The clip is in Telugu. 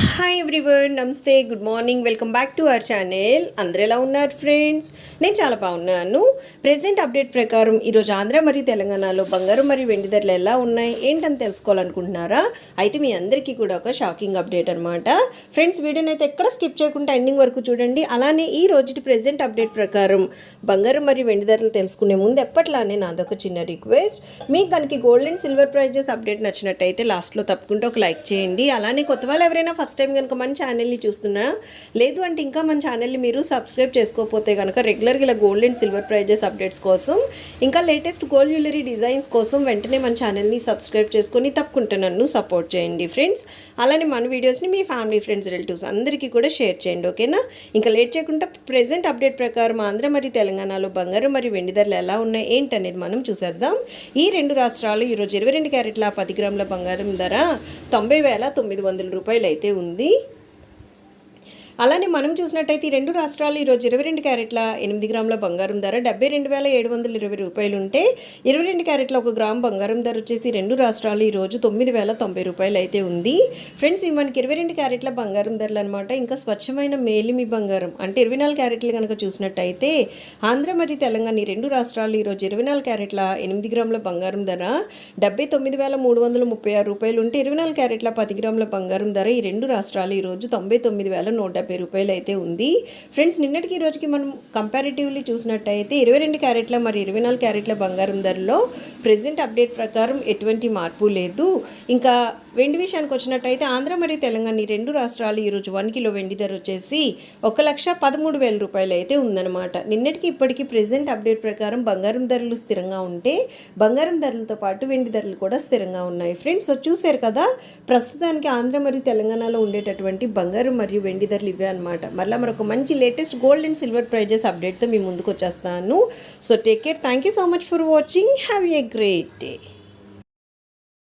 హాయ్ ఎవ్రీవన్ నమస్తే good morning welcome back to our channel అందరు ఎలా ఉన్నారు ఫ్రెండ్స్ నేను చాలా బాగున్నాను. ప్రెసెంట్ అప్డేట్ ప్రకారం ఈరోజు ఆంధ్ర మరియు తెలంగాణలో బంగారం మరియు వెండి ధరలు ఎలా ఉన్నాయి ఏంటని తెలుసుకోవాలనుకుంటున్నారా? అయితే మీ అందరికీ కూడా ఒక షాకింగ్ అప్డేట్ అనమాట ఫ్రెండ్స్ వీడియోని అయితే ఎక్కడ స్కిప్ చేయకుండా ఎండింగ్ వరకు చూడండి. అలానే ఈ రోజుటి ప్రెసెంట్ అప్డేట్ ప్రకారం బంగారం మరియు వెండి ధరలు తెలుసుకునే ముందు ఎప్పట్లానే నాదొక చిన్న రిక్వెస్ట్ మీకు కనుక gold and silver prices update నచ్చినట్టయితే లాస్ట్లో తప్పకుండా ఒక లైక్ చేయండి. అలానే కొత్త వాళ్ళు ఎవరైనా ఫస్ట్ ఫస్ట్ టైం కనుక మన ఛానల్ని చూస్తున్నా లేదు అంటే ఇంకా మన ఛానల్ని మీరు సబ్స్క్రైబ్ చేసుకోకపోతే కనుక రెగ్యులర్గా ఇలా gold and silver prices updates కోసం ఇంకా లేటెస్ట్ గోల్డ్ జ్యువెలరీ డిజైన్స్ కోసం వెంటనే మన ఛానల్ని సబ్స్క్రైబ్ చేసుకొని తప్పకుండా నన్ను సపోర్ట్ చేయండి ఫ్రెండ్స్ అలానే మన వీడియోస్ని మీ ఫ్యామిలీ ఫ్రెండ్స్ రిలేటివ్స్ అందరికీ కూడా షేర్ చేయండి ఓకేనా ఇంకా లేట్ చేయకుండా ప్రెసెంట్ అప్డేట్ ప్రకారం ఆంధ్ర మరియు తెలంగాణలో బంగారం మరియు వెండి ధరలు ఎలా ఉన్నాయి ఏంటనేది మనం చూసేద్దాం. ఈ రెండు రాష్ట్రాలు ఈరోజు ఇరవై రెండు క్యారెట్ల పది గ్రాముల బంగారం ధర తొంభై వేల తొమ్మిది వందల రూపాయలు అయితే ఉంది. అలానే మనం చూసినట్టయితే ఈ రెండు రాష్ట్రాలు ఈరోజు ఇరవై రెండు క్యారెట్ల ఎనిమిది గ్రాముల బంగారం ధర డెబ్బై రెండు వేల ఏడు వందల ఇరవై రూపాయలు ఉంటే ఇరవై రెండు క్యారెట్ల ఒక గ్రామ్ బంగారం ధర వచ్చేసి రెండు రాష్ట్రాలు ఈరోజు తొమ్మిది వేల తొంభై రూపాయలు అయితే ఉంది. ఫ్రెండ్స్ మనకి ఇరవై రెండు క్యారెట్ల బంగారం ధరలు అనమాట ఇంకా స్వచ్ఛమైన మేలిమి బంగారం అంటే ఇరవై నాలుగు క్యారెట్లు కనుక చూసినట్టయితే ఆంధ్ర మరియు తెలంగాణ ఈ రెండు రాష్ట్రాలు ఈరోజు ఇరవై నాలుగు క్యారెట్ల ఎనిమిది గ్రాముల బంగారం ధర డెబ్బై తొమ్మిది వేల మూడు వందల ముప్పై ఆరు రూపాయలు ఉంటే ఇరవై నాలుగు క్యారెట్ల పది గ్రాముల బంగారం ధర ఈ రెండు రాష్ట్రాలు ఈరోజు తొంభై తొమ్మిది వేల నూట డెబ్బై రూపాయలు అయితే ఉంది. ఫ్రెండ్స్ నిన్నటికి ఈ రోజుకి మనం కంపారిటివ్లీ చూసినట్టయితే ఇరవై రెండు క్యారెట్ల మరి ఇరవై నాలుగు క్యారెట్ల బంగారం ధరలో ప్రజెంట్ అప్డేట్ ప్రకారం ఎటువంటి మార్పు లేదు. ఇంకా వెండి విషయానికి వచ్చినట్టయితే ఆంధ్ర మరియు తెలంగాణ ఈ రెండు రాష్ట్రాలు ఈరోజు వన్ కిలో వెండి ధర వచ్చేసి ఒక లక్ష పదమూడు వేల రూపాయలు అయితే ఉందన్నమాట. నిన్నటికి ఇప్పటికి ప్రెజెంట్ అప్డేట్ ప్రకారం బంగారం ధరలు స్థిరంగా ఉంటే బంగారం ధరలతో పాటు వెండి ధరలు కూడా స్థిరంగా ఉన్నాయి. ఫ్రెండ్స్ చూశారు కదా ప్రస్తుతానికి ఆంధ్ర మరియు తెలంగాణలో ఉండేటటువంటి బంగారం మరియు వెండి ధరలు ఇవే అనమాట మళ్ళీ మరొక మంచి latest gold and silver prices అప్డేట్తో మీ ముందుకు వచ్చేస్తాను. So take care. Thank you so much for watching. Have a great day.